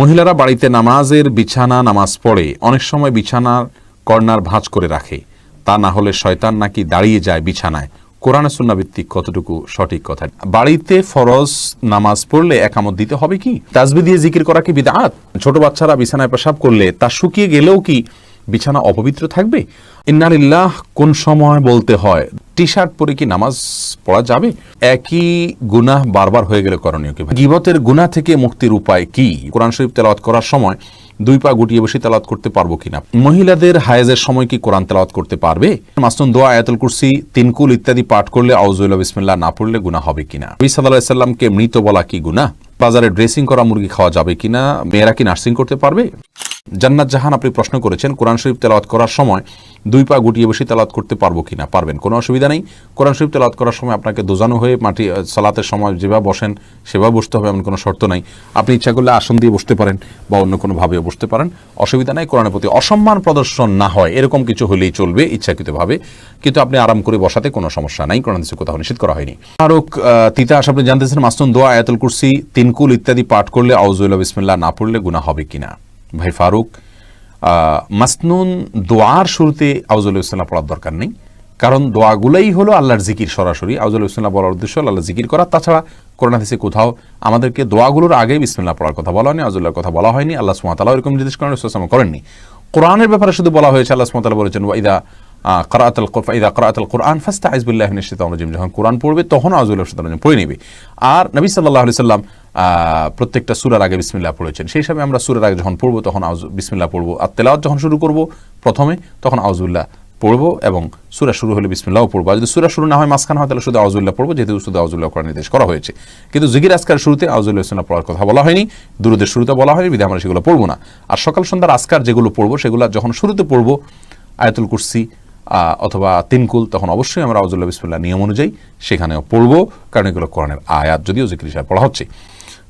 মহিলারা বাড়িতে নামাজের বিছানা, নামাজ পড়ে। অনেক সময় বিছানার কর্নার ভাঁজ করে রাখে। তা না হলে শয়তান নাকি দাঁড়িয়ে যায় বিছানায়। কোরআনে সুন্নাভিত্তিক কতটুকু সঠিক কথা? বাড়িতে ফরজ নামাজ পড়লে একামত দিতে হবে কি? তাজবি দিয়ে জিকির করা কি বিদাত? ছোট বাচ্চারা বিছানায় পেশাব করলে তা শুকিয়ে গেলেও কি বিছানা অপবিত্র থাকবে? ইন্নারিল্লাহ কোন সময় বলতে হয় টি শার্ট পরে কি নামাজ পড়া যাবে? একই গুনাহ বারবার হয়ে গেলে করণীয় কি গিবতের গুনাহ থেকে মুক্তির উপায় কি? কোরআন শরীফ তেলাওয়াত করার সময় দুই পা গুটিয়ে বসে তেলাওয়াত করতে পারব কিনা? মহিলাদের হায়েজের সময় কি কোরআন তেলাওয়াত করতে পারবে? মাসনুন দোয়া, আয়াতুল কুরসি, তিনকুল ইত্যাদি পাঠ করলে আউজুল্লাহ বিসমিল্লাহ না পড়লে গুনাহ হবে কিনা? নবী সাল্লাল্লাহু সাল্লামকে মৃত বলা কি গুনাহ? বাজারে ড্রেসিং করা, মুরগি খাওয়া যাবে কিনা? মেয়েরা কি নার্সিং করতে পারবে? জান্নাত জাহান আপনি প্রশ্ন করেছেন, কোরআন শরীফ তেলাওয়াত করার সময় দুই পা গুটিয়ে বসে তেলাওয়াত করতে পারব কিনা? পারবেন। কোনো অসুবিধা নেই। কোরআন শরীফ তেলাওয়াত করার সময় আপনাকে দোজানো হয়ে মাটি সালাতের সময় যেভাবে বসেন, সেভাবে বসতে হবে, এমন কোনো শর্ত নাই। আপনি ইচ্ছা করলে আসন দিয়ে বসতে পারেন বা অন্য কোনোভাবেও বসতে পারেন। অসুবিধা নাই, কোরআনের প্রতি অসম্মান প্রদর্শন না হয়। এরকম কিছু হলেই চলবে ইচ্ছাকৃতভাবে। কিন্তু আপনি আরাম করে বসাতে কোনো সমস্যা নাই। কোরআন দেশে কোথাও নিষেধ করা হয়নি। আরক তিতাস আপনি জানতেছেন মাস্তুন দোয়া, আয়াতুল কুরসি তিনকুল ইত্যাদি পাঠ করলে আউজুল্লাহ বিসমিল্লাহ না পড়লে গুনাহ হবে কিনা? ভাই ফারুক মাসনুন দোয়ার শুরুতে আউজুল ইসলাম পড়ার দরকার নেই। কারণ দোয়াগুলোই হলো আল্লাহর জিকির সরাসরি। আউজুল ইসলাম বলার উদ্দেশ্য আল্লাহ জিকির করা। তাছাড়া করোনা থেকে কোথাও আমাদেরকে দোয়াগুলোর আগে বিসমিল্লা পড়ার কথা বলা হয়নি আউজুল্লাহর কথা বলা হয়নি। আল্লাহ সুমাতালা এরকম নির্দেশ করেন করেননি। কোরআনের ব্যাপারে শুধু বলা হয়েছে, আল্লাহ সুমাতালা বলেছেন ওয়াইদা আর নবী সাল্লাহ প্রত্যেকটা সুরার আগে বিসমিল্লাহ পড়েছেন। সেই হিসাবে আমরা সুরের আগে যখন পড়ব, তখন আউজ বিসমিল্লাহ পড়ব। আর তেলাওয়াত যখন শুরু করব, প্রথমে তখন আউজুল্লাহ পড়ব এবং সুরা শুরু হলে বিসমিল্লাহও পড়ব। আর যদি সুরা শুরু না হয়, মাঝখানে হয়, তাহলে শুধু আউজুল্লাহ পড়ব, যেহেতু শুধু আউজুল্লাহ করার নির্দেশ করা হয়েছে। কিন্তু জিগির আজকার শুরুতে আউজুল্লাহ ইসলাম পড়ার কথা বলা হয়নি, দুরুদের শুরুতে বলা হয়নি, বিধায় আমরা সেগুলো পড়ব না। আর সকাল সন্ধ্যার আজকার যেগুলো পড়ব, সেগুলো যখন শুরুতে পড়ব, আয়াতুল কুরসি অথবা তিনকুল, তখন অবশ্যই আমরা আউজুল্লাহ বিসমুল্লাহ নিয়ম অনুযায়ী সেখানেও পড়ব, কারণ এগুলো কোরআনের আয়াত, যদিও জিকির হিসাবে পড়া হচ্ছে।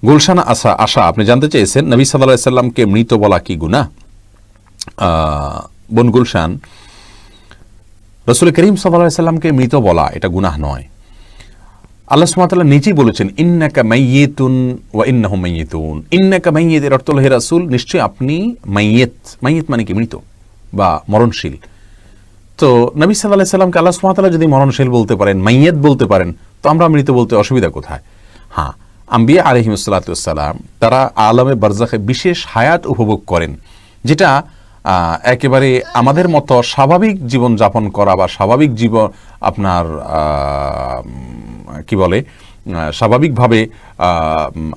গুলশানা আশা আশা আপনি জানতে চেয়েছেন, নবী সাল্লাহ সাল্লামকে মৃত বলা কি গুণা বন গুলশান, রসুল করিম সাল্লাহ সাল্লামকে মৃত বলা, এটা গুনাহ নয়। আল্লাহ সুমাতাল্লাহ নিজেই বলেছেন, ইন্নাকা মাইয়েতুন ওয়া ইন্নাহু মাইয়েতুন। ইন্নাকা মাইয়েত এর অর্থ হে রাসূল, নিশ্চয়ই আপনি মাইয়েত। মাইয়েত মানে কি, মৃত বা মরণশীল। তো নবী সাল্লাহ সাল্লামকে আল্লাহ সুমাতাল্লাহ যদি মরণশীল বলতে পারেন, মাইয়েত বলতে পারেন, তো আমরা মৃত বলতে অসুবিধা কোথায়? হ্যাঁ আম্বিয়া আলহিমসাল্লাতাম তারা আলমে বারজাখে বিশেষ হায়াত উপভোগ করেন, যেটা একেবারে আমাদের মতো স্বাভাবিক জীবন যাপন করা বা স্বাভাবিক জীবন আপনার কি বলে স্বাভাবিকভাবে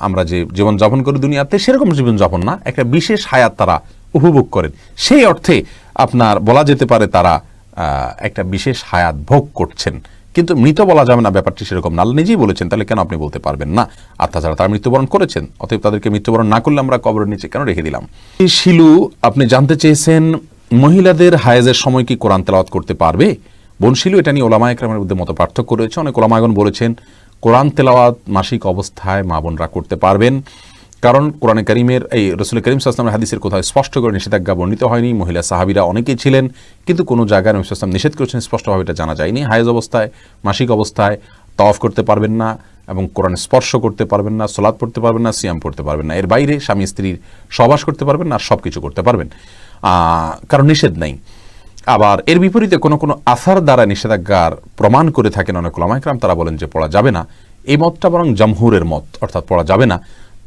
আমরা যে জীবন যাপন করি দুনিয়াতে, সেরকম জীবন যাপন না, একটা বিশেষ হায়াত তারা উপভোগ করেন। সেই অর্থে আপনার, বলা যেতে পারে তারা একটা বিশেষ হায়াত ভোগ করছেন। কিন্তু মৃত বলা যাবে না, ব্যাপারটি সেরকম না। আল্লাহ নিজেই বলেছেন, তাহলে কেন আপনি বলতে পারবেন না? আর তাছাড়া তারা মৃত্যুবরণ করেছেন, অতএব তাদেরকে মৃত্যুবরণ না করলে আমরা কবরের নিচে কেন রেখে দিলাম? শিলু, আপনি জানতে চেয়েছেন, মহিলাদের হায়াজের সময় কি কোরআন তেলাওয়াত করতে পারবে? বোন শিলু, এটা নিয়ে ওলামা একরামের মধ্যে মতো পার্থক্য রয়েছে। অনেক ওলামায়গণ বলেছেন, কোরআন তেলাওয়াত মাসিক অবস্থায় মা বোনরা করতে পারবেন। কারণ কোরআনে করিমের, এই রসুল করিম সাল্লামের হাদিসের কোথাও স্পষ্ট করে নিষেধাজ্ঞা বর্ণিত হয়নি। মহিলা সাহাবিরা অনেকেই ছিলেন, কিন্তু কোনো জায়গায় নবী সাল্লাম নিষেধ করেছেন, স্পষ্টভাবে এটা জানা যায়নি। হায়েজ অবস্থায়, মাসিক অবস্থায় তওয়াফ করতে পারবেন না এবং কোরআন স্পর্শ করতে পারবেন না সোলাদ পড়তে পারবেন না, সিয়াম পড়তে পারবেন না। এর বাইরে স্বামী স্ত্রীর সবাস করতে পারবেন না সব কিছু করতে পারবেন। কারণ নিষেধ নেই। আবার এর বিপরীতে কোনো কোনো আসার দ্বারা নিষেধাজ্ঞার প্রমাণ করে থাকেন অনেক ওলামাইকরাম তারা বলেন যে পড়া যাবে না। এই মতটা বরং জামহুরের মত, অর্থাৎ পড়া যাবে না।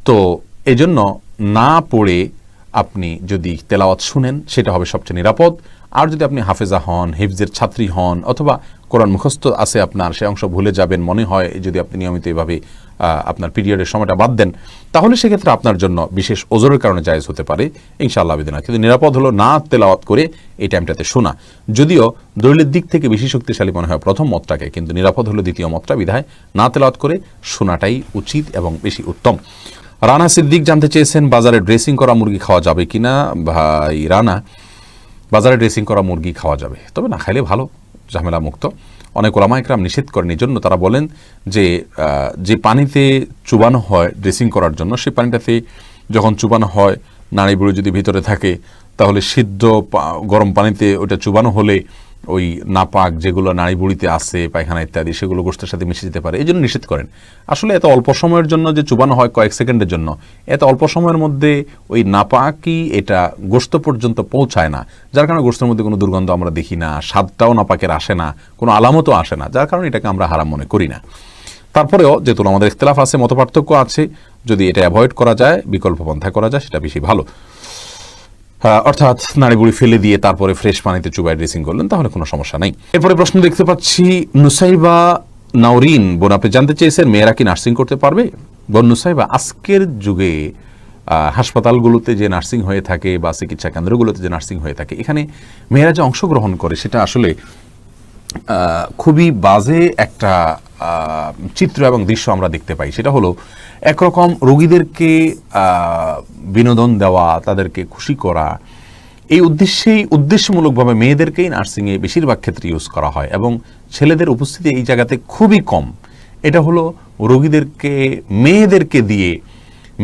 তো এজন্য না পড়ে আপনি যদি তেলাওয়াত শুনেন, সেটা হবে সবচেয়ে নিরাপদ। আর যদি আপনি হাফেজা হন, হিফজের ছাত্রী হন, অথবা কোরআন মুখস্থ আছে আপনার, সে অংশ ভুলে যাবেন, মনে হয় যদি আপনি নিয়মিত এভাবে আপনার পিরিয়ডের সময়টা বাদ দেন, তাহলে সেক্ষেত্রে আপনার জন্য বিশেষ ওজোরের কারণে জায়েজ হতে পারে। ইনশাআল্লাহ বিদিনা কিন্তু নিরাপদ হলো না তেলাওয়াত করে এই টাইমটাতে শোনা। যদিও দলিলের দিক থেকে বেশি শক্তিশালী মনে হয় প্রথম মতটাকে, কিন্তু নিরাপদ হলো দ্বিতীয় মতটা বিধায় না তেলাওয়াত করে শোনাটাই উচিত এবং বেশি উত্তম। রানা সিদ্দিক জানতে চেয়েছেন, বাজারে ড্রেসিং করা মুরগি খাওয়া যাবে কিনা? ভাই, রানা, বাজারে ড্রেসিং করা মুরগি খাওয়া যাবে। তবে না খাইলে ভালো, ঝামেলা মুক্ত। অনেক ওলামা একরাম নিষেধ করেন, এই জন্য তারা বলেন যে যে পানিতে চুবানো হয় ড্রেসিং করার জন্য সেই পানিটাতে যখন চুবানো হয় নাড়ি বুড়ি যদি ভিতরে থাকে, তাহলে সিদ্ধ গরম পানিতে ওটা চুবানো হলে ওই নাপাক যেগুলো নাড়ি বুড়িতে আছে, পায়খানা ইত্যাদি, সেগুলো গোষ্ঠের সাথে মিশে যেতে পারে। এই জন্য নিষেধ করেন। আসলে এত অল্প সময়ের জন্য যে চুবানো হয় কয়েক সেকেন্ডের জন্য, এত অল্প সময়ের মধ্যে ওই নাপাকই এটা গোস্ত পর্যন্ত পৌঁছায় না। যার কারণে গোস্তের মধ্যে কোনো দুর্গন্ধ আমরা দেখি না, স্বাদটাও নাপাকের আসে না, কোনো আলামতও আসে না, যার কারণে এটাকে আমরা হারাম মনে করি না। তারপরেও যেহেতু আমাদের ইখতলাফ আছে, মতপার্থক্য আছে, যদি এটা অ্যাভয়েড করা যায়, বিকল্প পন্থা করা যায়, সেটা বেশি ভালো। অর্থাৎ নাড়িবুড়ি ফেলে দিয়ে তারপরে ফ্রেশ পানিতে চুবাই ড্রেসিং করলেন, তাহলে কোনো সমস্যা নেই। এরপরে প্রশ্ন দেখতে পাচ্ছি, নুসাইবা নাউরিন বোন আপনি জানতে চেয়েছেন, মেয়েরা কি নার্সিং করতে পারবে? বোন নুসাইবা, আজকের যুগে হাসপাতালগুলোতে যে নার্সিং হয়ে থাকে বা চিকিৎসা কেন্দ্রগুলোতে যে নার্সিং হয়ে থাকে, এখানে মেয়েরা যে অংশগ্রহণ করে, সেটা আসলে খুবই বাজে একটা চিত্র এবং দৃশ্য আমরা দেখতে পাই। সেটা হলো, একরকম রোগীদেরকে বিনোদন দেওয়া, তাদেরকে খুশি করা, এই উদ্দেশ্যেই, উদ্দেশ্যমূলকভাবে মেয়েদেরকেই নার্সিংয়ে বেশিরভাগ ক্ষেত্রে ইউজ করা হয় এবং ছেলেদের উপস্থিতি এই জায়গাতে খুবই কম। এটা হলো, রোগীদেরকে, মেয়েদেরকে দিয়ে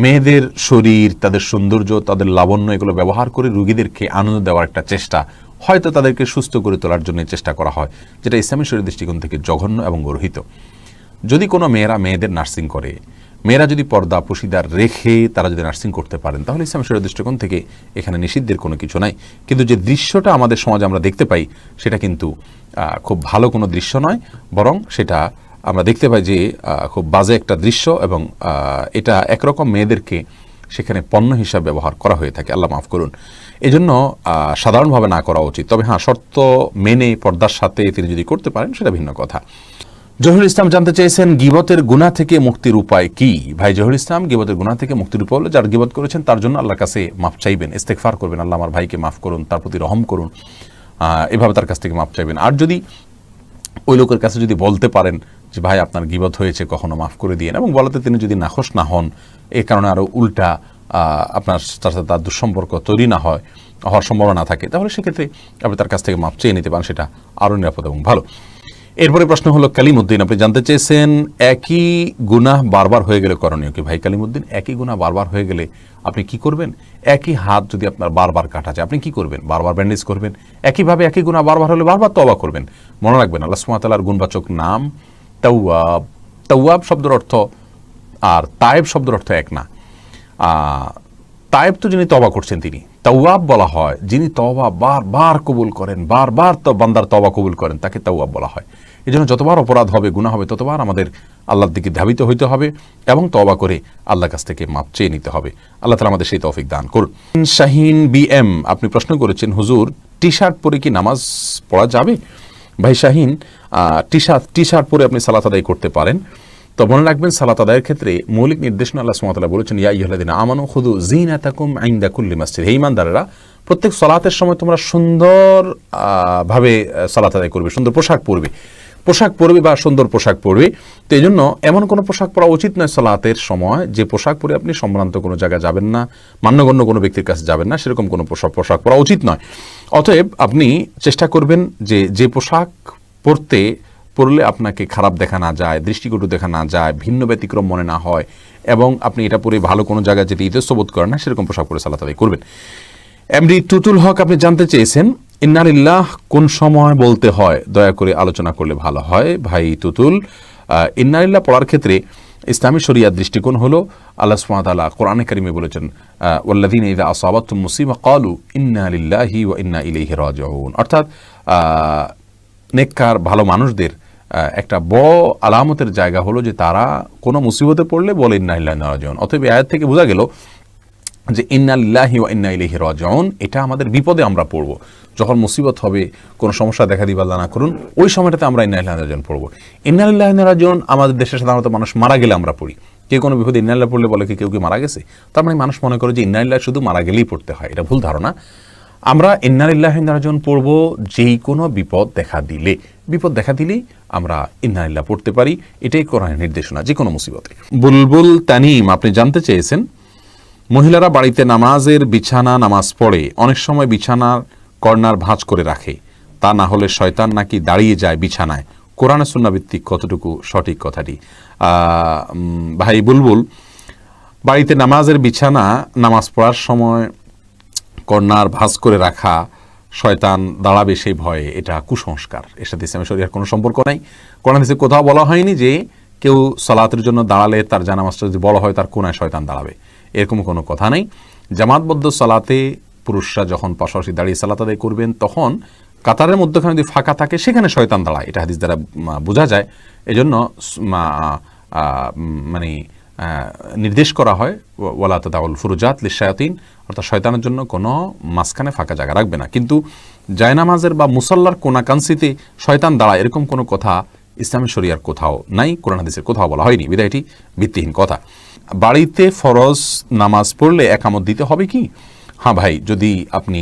মেয়েদের শরীর, তাদের সৌন্দর্য, তাদের লাবণ্য এগুলো ব্যবহার করে রোগীদেরকে আনন্দ দেওয়ার একটা চেষ্টা হয়তো তাদেরকে সুস্থ করে তোলার জন্য চেষ্টা করা হয়, যেটা ইসলামী শরীর দৃষ্টিকোণ থেকে জঘন্য এবং গর্হিত। যদি কোনো মেয়েরা মেয়েদের নার্সিং করে, মেয়েরা যদি পর্দা পুশিদার রেখে তারা যদি নার্সিং করতে পারেন, তাহলে ইসলাম শরীর দৃষ্টিকোণ থেকে এখানে নিষিদ্ধের কোনো কিছু নাই। কিন্তু যে দৃশ্যটা আমাদের সমাজে আমরা দেখতে পাই, সেটা কিন্তু খুব ভালো কোনো দৃশ্য নয়, বরং সেটা আমরা দেখতে পাই যে খুব বাজে একটা দৃশ্য এবং এটা একরকম মেয়েদেরকে সেখানে পণ্য হিসাবে ব্যবহার করা হয়ে থাকে। আল্লাহ মাফ করুন। এজন্য সাধারণভাবে না করা উচিত। তবে হ্যাঁ শর্ত মেনে পর্দার সাথে তিনি যদি করতে পারেন, সেটা ভিন্ন কথা। জহিরুল ইসলাম জানতে চেয়েছেন, গিবতের গুণা থেকে মুক্তির উপায় কি? ভাই জহিরুল ইসলাম, গিবতের গুণা থেকে মুক্তির উপায় হলো, যার গিবত করেছেন, তার জন্য আল্লাহর কাছে মাফ চাইবেন ইস্তেকফার করবেন, আল্লাহ আমার ভাইকে মাফ করুন, তার প্রতি রহম করুন এভাবে তার কাছ থেকে মাফ চাইবেন। আর যদি ওই লোকের কাছে যদি বলতে পারেন যে, ভাই, আপনার গিবত হয়েছে, কখনো মাফ করে দিয়েন। এবং বলাতে তিনি যদি নাখোশ না হন, এ কারণে আরও উল্টা আপনার তার সাথে তার দুঃসম্পর্ক তৈরি না হয়, হওয়ার সম্ভাবনা না থাকে, তাহলে সেক্ষেত্রে আপনি তার কাছ থেকে মাপ চেয়ে নিতে পারেন, সেটা আরও নিরাপদ এবং ভালো। এরপরে প্রশ্ন হলো, কালিমুদ্দিন, আপনি জানতে চেয়েছেন একই গুনাহ বারবার হয়ে গেলে করণীয় কি? ভাই কালিমুদ্দিন, একই গুনাহ বারবার হয়ে গেলে আপনি কি করবেন? একই হাত যদি আপনার বারবার কাটা যায়, আপনি কি করবেন? বারবার ব্যান্ডেজ করবেন? একইভাবে একই গুনাহ বারবার হলে বারবার তবা করবেন? মনে রাখবেন, আল্লাহ সুমাতালার গুণবাচক নাম তাওয়াব। তাওয়াব শব্দের অর্থ আর তায়েব শব্দের অর্থ এক না। তায়েব তো যিনি তবা করছেন তিনি। তাওয়াব বলা হয়, যিনি তবা বারবার কবুল করেন, বারবার তো বান্দার তবা কবুল করেন, তাকে তাওয়াব বলা হয়। এই জন্য যতবার অপরাধ হবে গুণা হবে, ততবার আমাদের আল্লাহর দিকে ধাবিত হইতে হবে এবং তবা করে আল্লাহর কাছ থেকে মাপ চেয়ে নিতে হবে। আল্লাহ তালা আমাদের সেই তৌফিক দান করুন। শাহিন বি এম, আপনি প্রশ্ন করেছেন, হুজুর টি শার্ট পরে কি নামাজ পড়া যাবে? ভাই Shahin T shirt T shirt পরে আপনি সালাত আদায় করতে পারেন। তো মনে রাখবেন, সালাত আদায়ের ক্ষেত্রে মৌলিক নির্দেশনা আল্লাহ সুমাতালা বলেছেন, ইয়া ইহলাদিন আমানু খুদু জিনা তাকুম আইন্দা কুল্লি মসজিদ। হে ইমানদারেরা প্রত্যেক সলাতের সময় তোমরা সুন্দর ভাবে সালাত আদায় করবে, সুন্দর পোশাক পরবে। পোশাক পরবে বা সুন্দর পোশাক পরবে। তো এই জন্য এমন কোনো পোশাক পরা উচিত নয় সালাতের সময়, যে পোশাক পরে আপনি সম্ভ্রান্ত কোনো জায়গায় যাবেন না, মান্যগণ্য কোনো ব্যক্তির কাছে যাবেন না, সেরকম কোনো পোশাক পোশাক পরা উচিত নয়। অতএব আপনি চেষ্টা করবেন যে যে পোশাক পরতে পড়লে আপনাকে খারাপ দেখা না যায় দৃষ্টিকটু দেখা না যায় ভিন্ন ব্যতিক্রম মনে না হয় এবং আপনি এটা পরে ভালো কোনো জায়গায় যেতে ইতস্তবোধ করেন না সেরকম পোশাক পরে সালাত আদায় করবেন। এমডি টুটুল হক আপনি জানতে চেয়েছেন ইন্নারিল্লাহ কোন সময় বলতে হয়? দয়া করে আলোচনা করলে ভালো হয়। ভাই আহ, ইন্নারিল্লাহ পড়ার ক্ষেত্রে ইসলামী শরিয়ার দৃষ্টিকোণ হলো আল্লাহ সুমাতালা কোরআনে কারিমে বলেছেন আহ, ওয়াল্লাযীনা ইযা আসাবাতুম মুসিবা ক্বালু ইন্না লিল্লাহি ওয়া ইন্না ইলাইহি রাজিউন। অর্থাৎ নেককার ভালো মানুষদের একটা বড় আলামতের জায়গা হলো যে তারা কোনো মুসিবতে পড়লে বলে ইন্না ইল্লাহি রাজিউন। অতএব আয়াত থেকে বোঝা গেল যে ইন্নালিল্লাহি ওয়া ইন্না ইলাইহি রাজিউন, এটা আমাদের বিপদে আমরা পড়ব। যখন মুসিবত হবে, কোনো সমস্যা দেখা দিবা আল্লাহ না করুন, ওই সময়টাতে আমরা ইন্নালিল্লাহি রাজিউন পড়ব। ইন্নালিল্লাহি রাজিউন, আমাদের দেশে সাধারণত মানুষ মারা গেলে আমরা পড়ি। কেউ কোনো বিপদে ইন্নালিল্লাহ পড়লে বলে কি কেউ কি মারা গেছে? তার মানে মানুষ মনে করে যে ইন্নালিল্লাহ শুধু মারা গেলেই পড়তে হয়, এটা ভুল ধারণা। আমরা ইন্নালিল্লাহ রাজন পড়ব, যেই কোনো বিপদ দেখা দিলে। বিপদ দেখা দিলেই আমরা ইন্নালিল্লাহ পড়তে পারি, এটাই কোরআনের নির্দেশনা যে কোনো মুসিবতে। বুলবুল তানিম, আপনি জানতে চেয়েছেন, মহিলারা বাড়িতে নামাজের বিছানা নামাজ পড়ে, অনেক সময় বিছানার কর্নার ভাঁজ করে রাখে। তা না হলে শয়তান নাকি দাঁড়িয়ে যায় বিছানায়। কোরআনে সুন্নাভিত্তিক কতটুকু সঠিক কথাটি? ভাই বুলবুল, বাড়িতে নামাজের বিছানা নামাজ পড়ার সময় কর্নার ভাঁজ করে রাখা শয়তান দাঁড়াবে সেই ভয়ে, এটা কুসংস্কার। এর সাথে ইসলামের শরিয়ার কোনো সম্পর্ক নাই। কোরআন হাদিসে কোথাও বলা হয়নি যে কেউ সালাতের জন্য দাঁড়ালে তার জানামাজটা যদি বড় হয়, তার কোনায় শয়তান দাঁড়াবে। এরকম কোনো কথা নেই। জামাতবদ্ধ সালাতে পুরুষরা যখন পাশাপাশি দাঁড়িয়ে সালাত আদায় করবেন, তখন কাতারের মধ্যখানে যদি ফাঁকা থাকে, সেখানে শয়তান দাঁড়ায়। এটা হাদিস দ্বারা বোঝা যায়। এজন্য মানে নির্দেশ করা হয়, ওয়ালা তাউল ফুরুজাত লিশায়াতিন অর্থাৎ শয়তানের জন্য কোনো মাঝখানে ফাঁকা জায়গা রাখবে না। কিন্তু জায়নামাজের বা মুসল্লার কোনাকাংশিতে শয়তান দাঁড়ায় এরকম কোনো কথা ইসলামী শরিয়ার কোথাও নাই, কোরআন হাদিসের কোথাও বলা হয়নি। বিদায়, এটি ভিত্তিহীন কথা। বাড়িতে ফরজ নামাজ পড়লে একামত দিতে হবে কি? হ্যাঁ ভাই, যদি আপনি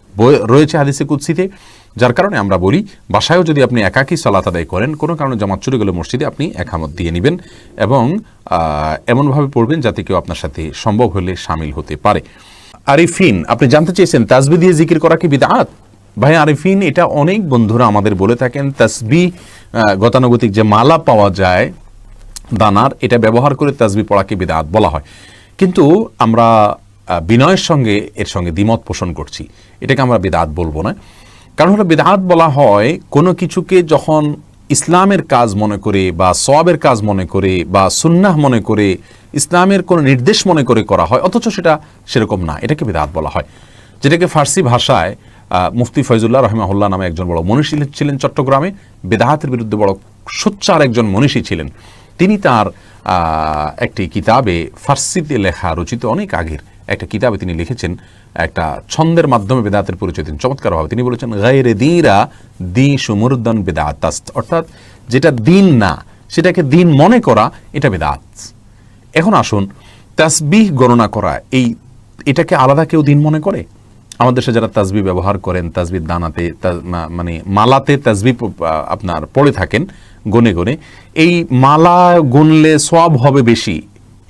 রয়েছে হাদিসে কুৎসিতে যার কারণে আমরা বলি, বাসায়ও যদি আপনি একাকী সালাত আদায় করেন, কোনো কারণে জামাত চুরি গেলে মসজিদে আপনি একামত দিয়ে নেবেন এবং এমনভাবে পড়বেন যাতে কেউ আপনার সাথে সম্ভব হলে সামিল হতে পারে। আরিফিন, আপনি জানতে চেয়েছেন, তাসবি দিয়ে জিকির করা কি বিদআত ভাই আরিফিন, এটা অনেক বন্ধুরা আমাদের বলে থাকেন, তাসবি গতানুগতিক যে মালা পাওয়া যায়, দানার, এটা ব্যবহার করে তাসবি পড়াকে বিদআত বলা হয়। কিন্তু আমরা বিনয়ের সঙ্গে, এর সঙ্গে দ্বিমত পোষণ করছি। এটাকে আমরা বিদআত বলব না। কারণ হলো বিদআত বলা হয়, কোনো কিছুকে যখন ইসলামের কাজ মনে করে বা সওয়াবের কাজ মনে করে বা সুন্নাহ মনে করে, ইসলামের কোনো নির্দেশ মনে করে করা হয়, অথচ সেটা সেরকম না। এটাকে বিদআত বলা হয়। যেটাকে ফার্সি ভাষায় মুফতি ফয়জুল্লাহ রহমাহুল্লাহ নামে একজন বড় মনীষী ছিলেন চট্টগ্রামে। বেদাহাতের বিরুদ্ধে বড় সোচ্চার একজন মনীষী ছিলেন। তিনি তার একটি কিতাবে ফার্সিতে লেখা রচিত অনেক আগের একটা কিতাবে তিনি লিখেছেন, একটা ছন্দের মাধ্যমে বেদাতের পরিচয় দিন চমৎকারভাবে তিনি বলেছেন, গায়রে দিরা দি সুমুরুদ্দান বেদাত অর্থাৎ যেটা দিন না, সেটাকে দিন মনে করা, এটা বেদাত। এখন আসুন, তাসবিহ গণনা করা, এই এটাকে আলাদা কেউ দিন মনে করে? আমাদের দেশে যারা তাজবি ব্যবহার করেন তাসবির দানাতে মানে মালাতে তাজবি আপনার পড়ে থাকেন, গনে গনে, এই মালা গুনলে সব হবে বেশি।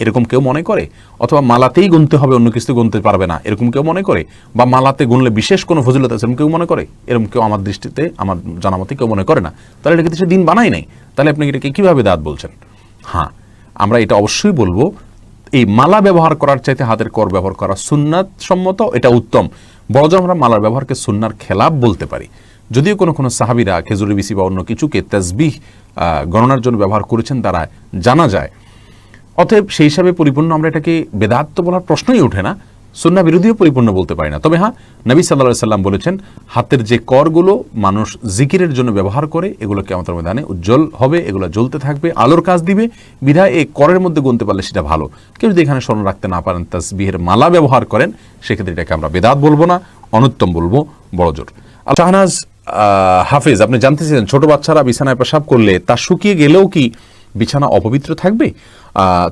এরকম কেউ মনে করে? অথবা মালাতেই গুনতে হবে অন্য কিছু গুনতে পারবে না এরকম কেউ মনে করে? বা মালাতে গুনলে বিশেষ কোনো ফজিলত আছে এরকম কেউ মনে করে? এরকম কেউ আমার দৃষ্টিতে আমার জানা মতে কেউ মনে করে না। তাহলে এটাকে সে দিন বানাই নাই। তাহলে আপনি এটাকে কীভাবে দাঁত বলছেন? হ্যাঁ আমরা এটা অবশ্যই বলব এই মালা ব্যবহার করার চাইতে হাতের কর ব্যবহার করা সুন্নাত সম্মত এটা উত্তম। বড় আমরা মালার ব্যবহারকে সুন্নার খেলাপ বলতে পারি। যদিও কোনো কোনো সাহাবিরা খেজুরি বিসি বা অন্য কিছুকে তাসবিহ আহ, গণনার জন্য ব্যবহার করেছেন তারা জানা যায়। অতএব সেই হিসাবে পরিপূর্ণ আমরা এটাকে বেদাত্ত বলার প্রশ্নই ওঠে না সুন্না বিরোধীও পরিপূর্ণ বলতে পারি না। তবে হ্যাঁ নবী সাল্লাহ সাল্লাম বলেছেন, হাতের যে করগুলো মানুষ জিকিরের জন্য ব্যবহার করে এগুলোকে আমাদের ময়দানে উজ্জ্বল হবে, এগুলো জ্বলতে থাকবে, আলোর কাজ দিবে। বিধায় এই করের মধ্যে গুনতে পারলে সেটা ভালো। কেউ যদি এখানে স্মরণ রাখতে না পারেন, তাসবিহের মালা ব্যবহার করেন, সেক্ষেত্রে এটাকে আমরা বেদাত বলব না, অনুত্তম বলব, বড় জোর। শাহনাজ হাফেজ, আপনি জানতে চাইছেন, ছোট বাচ্চারা বিছানায় পেশাব করলে তা শুকিয়ে গেলেও কি বিছানা অপবিত্র থাকবে?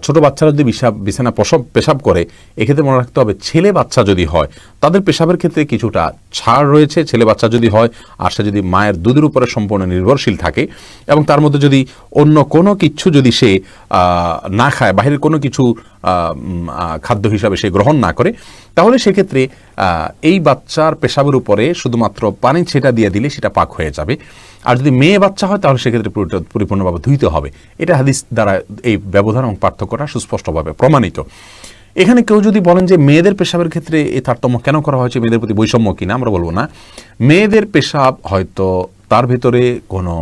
ছোট বাচ্চারা যদি বিছাব বিছানা প্রসব, পেশাব করে, এক্ষেত্রে মনে রাখতে হবে, ছেলে বাচ্চা যদি হয়, তাদের পেশাবের ক্ষেত্রে কিছুটা ছাড় রয়েছে। ছেলে বাচ্চা যদি হয়, আর সে যদি মায়ের দুধের উপরে সম্পূর্ণ নির্ভরশীল থাকে এবং তার মধ্যে যদি অন্য কোনো কিছু যদি সে না খায়, বাহিরের কোনো কিছু খাদ্য হিসাবে সে গ্রহণ না করে, তাহলে সেক্ষেত্রে এই বাচ্চার পেশাবের উপরে শুধুমাত্র পানি ছেটা দিয়ে দিলে সেটা পাক হয়ে যাবে। আর যদি মেয়ে বাচ্চা হয়, তাহলে সেক্ষেত্রে পরিপূর্ণভাবে ধুইতে হবে। এটা হাদিস দ্বারা এই ব্যবধান এবং পার্থক্যটা সুস্পষ্টভাবে প্রমাণিত। এখানে কেউ যদি বলেন যে মেয়েদের পেশাবের ক্ষেত্রে এই তারতম্য কেন করা হয়েছে, মেয়েদের প্রতি বৈষম্য কিনা, আমরা বলব না। মেয়েদের পেশাব হয়তো তার ভেতরে কোনো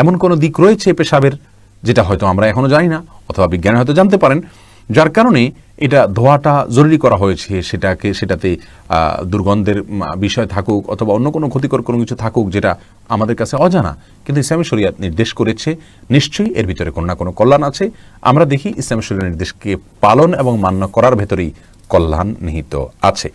এমন কোনো দিক রয়েছে পেশাবের, যেটা হয়তো আমরা এখনও জানি না, অথবা বিজ্ঞানী হয়তো জানতে পারেন। যার কারণে এটা ধোয়াটা জরুরি করা হয়েছে, সেটাকে, সেটাতে দুর্গন্ধের বিষয় থাকুক অথবা অন্য কোনো ক্ষতিকর কোনো কিছু থাকুক যেটা আমাদের কাছে অজানা। কিন্তু ইসলামী শরিয়াত নির্দেশ করেছে, নিশ্চয়ই এর ভিতরে কোনো না কোনো কল্যাণ আছে। আমরা দেখি ইসলামী শরিয়া নির্দেশকে পালন এবং মান্য করার ভেতরেই কল্যাণ নিহিত আছে।